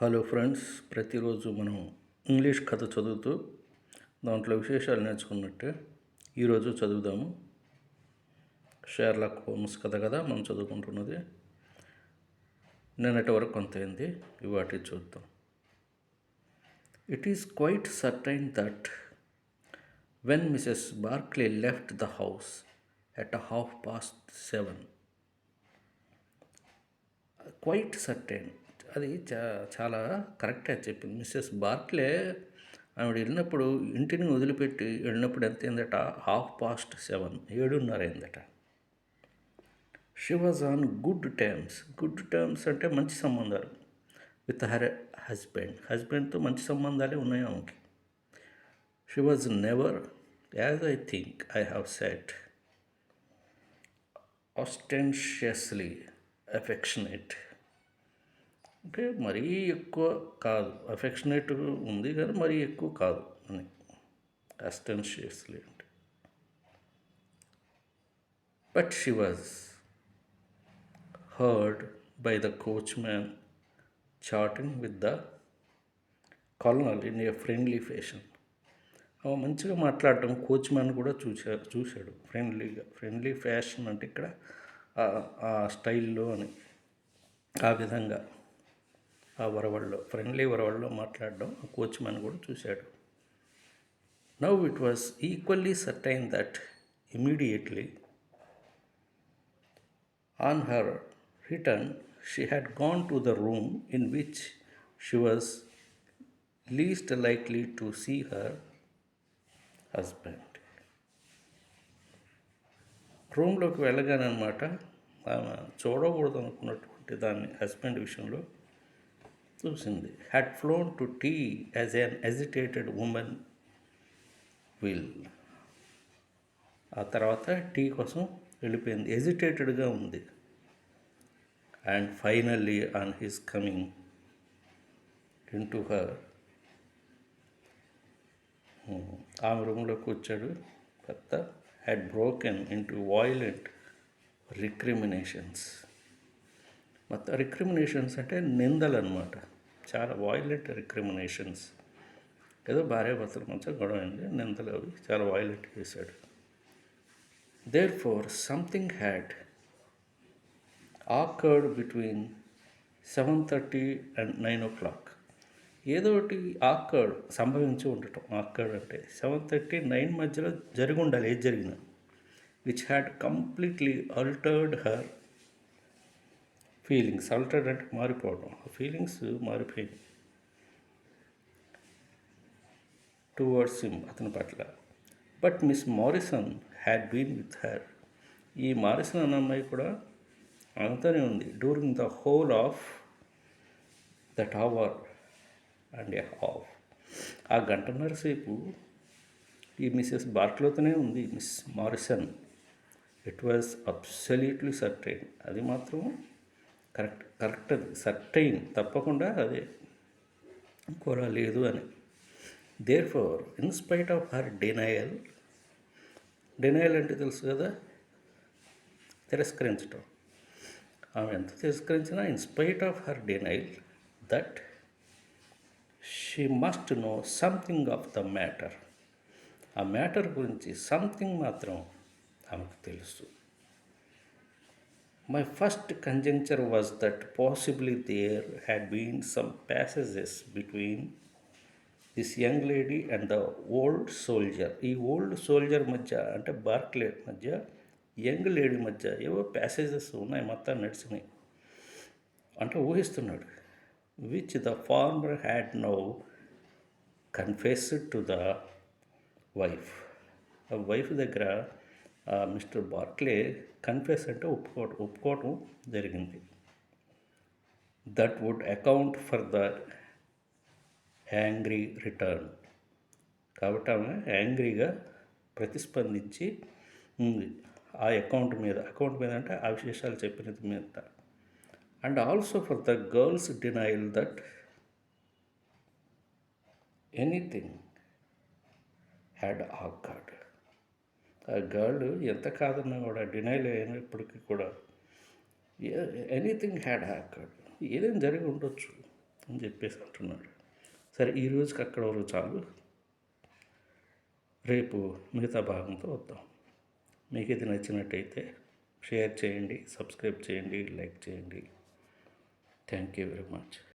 Hello friends ప్రతిరోజు మనం English కథ చదువుతూ దాంట్లో విశేషాలు నేర్చుకున్నట్టే ఈరోజు చదువుదాము. షేర్లాక్ హోమ్స్ కథ కదా మనం చదువుకుంటున్నది. నిన్నటి వరకు కొంత అయింది ఇవాటి చూద్దాం. It is quite certain that when Mrs Barclay left the house at half past seven quite certain అది చా చాలా కరెక్ట్గా చెప్పింది. మిస్సెస్ బార్క్లే ఆవిడ వెళ్ళినప్పుడు ఇంటిని వదిలిపెట్టి వెళ్ళినప్పుడు ఎంత అయిందట? హాఫ్ పాస్ట్ సెవెన్ ఏడున్నర అయిందట. She was on good terms good terms అంటే మంచి సంబంధాలు. విత్ హర్ హస్బెండ్ హస్బెండ్తో మంచి సంబంధాలే ఉన్నాయి ఆమెకి? She was never as I think I have said ostentatiously affectionate అంటే మరీ ఎక్కువ కాదు. అఫెక్షనేట్ ఉంది కానీ మరీ ఎక్కువ కాదు అని. అస్టెన్షియస్లీ అంటే. But she was heard by the coachman chatting with the colonel in a friendly fashion ఆమె మంచిగా మాట్లాడటం కోచ్ మ్యాన్ కూడా చూసా చూశాడు. ఫ్రెండ్లీగా ఫ్రెండ్లీ ఫ్యాషన్ అంటే ఇక్కడ ఆ స్టైల్లో అని. ఆ విధంగా. ఆ వరవల్లో ఫ్రెండ్లీ వరవల్లో మాట్లాడడం ఆ కోచ్ మ్యాన్ కూడా చూశాడు. Now it was equally certain that immediately on her return she had gone to the room in which she was least likely to see her husband రూమ్లోకి వెళ్ళగానమాట ఆమె చూడకూడదు అనుకున్నటువంటి దాన్ని హస్బెండ్ విషయంలో చూసింది. Had flown to tea as an agitated woman will ఆ తర్వాత టీ కోసం వెళ్ళిపోయింది. ఎజిటేటెడ్గా ఉంది. And finally on his coming in to her ఆమె రూమ్లోకి వచ్చాడు. పెద్ద had broken in to violent recriminations మొత్తం రిక్రిమినేషన్స్ అంటే నిందలు అనమాట చాలా వాయిలెంట్ రిక్రిమినేషన్స్ ఏదో భార్యాభర్తల మధ్య గొడవ అయింది నిందలు అవి చాలా వాయిలెంట్ చేశాడు. Therefore something had occurred between seven thirty and nine o'clock ఏదో ఒకటి ఆకర్డ్ సంభవించి ఉండటం. ఆకర్డ్ అంటే సెవెన్ థర్టీ నైన్ మధ్యలో జరిగి ఉండాలి ఏది జరిగినా which had completely altered her feelings altered అంటే మారిపోవడం. ఫీలింగ్స్ మారిపోయింది టువర్డ్స్ హిమ్ అతని పట్ల. But Miss Morrison had been with her. ఈ మారిసన్ అన్న అమ్మాయి కూడా అంతనే ఉంది. During the whole of that hour and a half ఆ గంటన్నర సేపు ఈ మిస్సెస్ బార్క్లోతోనే ఉంది Miss Morrison. It was absolutely certain. అది మాత్రం కరెక్ట్ కరెక్ట్ అది సర్టైన్ తప్పకుండా అదే. కూర లేదు అని. Therefore in spite of her denial denial అంటే తెలుసు కదా? తిరస్కరించటం. ఆమె ఎంత తిరస్కరించినా in spite of her denial that she must know something of the matter ఆ మ్యాటర్ గురించి సంథింగ్ మాత్రం ఆమెకు తెలుసు. My first conjecture was that possibly there had been some passages between this young lady and the old soldier. ఈ old soldier మధ్య అంటే Barclay మధ్య young lady మధ్య ఏవో ప్యాసేజెస్ ఉన్నాయి మొత్తం నడిచినాయి అంటే ఊహిస్తున్నాడు which the former had no confessed to the wife ఆ వైఫ్ దగ్గర మిస్టర్ బార్క్లే కన్ఫెస్ అంటే ఒప్పుకోవటం ఒప్పుకోవటం జరిగింది. That would account for the angry return కాబట్టి ఆమె యాంగ్రీగా ప్రతిస్పందించి ఉంది. ఆ అకౌంట్ మీద అకౌంట్ మీద అంటే ఆ విశేషాలు చెప్పినది మీద. And also for the girl's denial that anything had occurred ఆ గర్ల్ ఎంత కాదన్నా కూడా డినైల్ అయినప్పటికీ కూడా ఎనీథింగ్ హ్యాడ్ హ్యాకర్డ్. ఏదైనా జరిగి ఉండొచ్చు అని చెప్పేసి అంటున్నాడు. సరే ఈ రోజుకి అక్కడ వరకు చాలు. రేపు మిగతా భాగంతో వద్దాం. మీకు ఇది నచ్చినట్టయితే షేర్ చేయండి సబ్స్క్రైబ్ చేయండి లైక్ చేయండి. Thank you very much.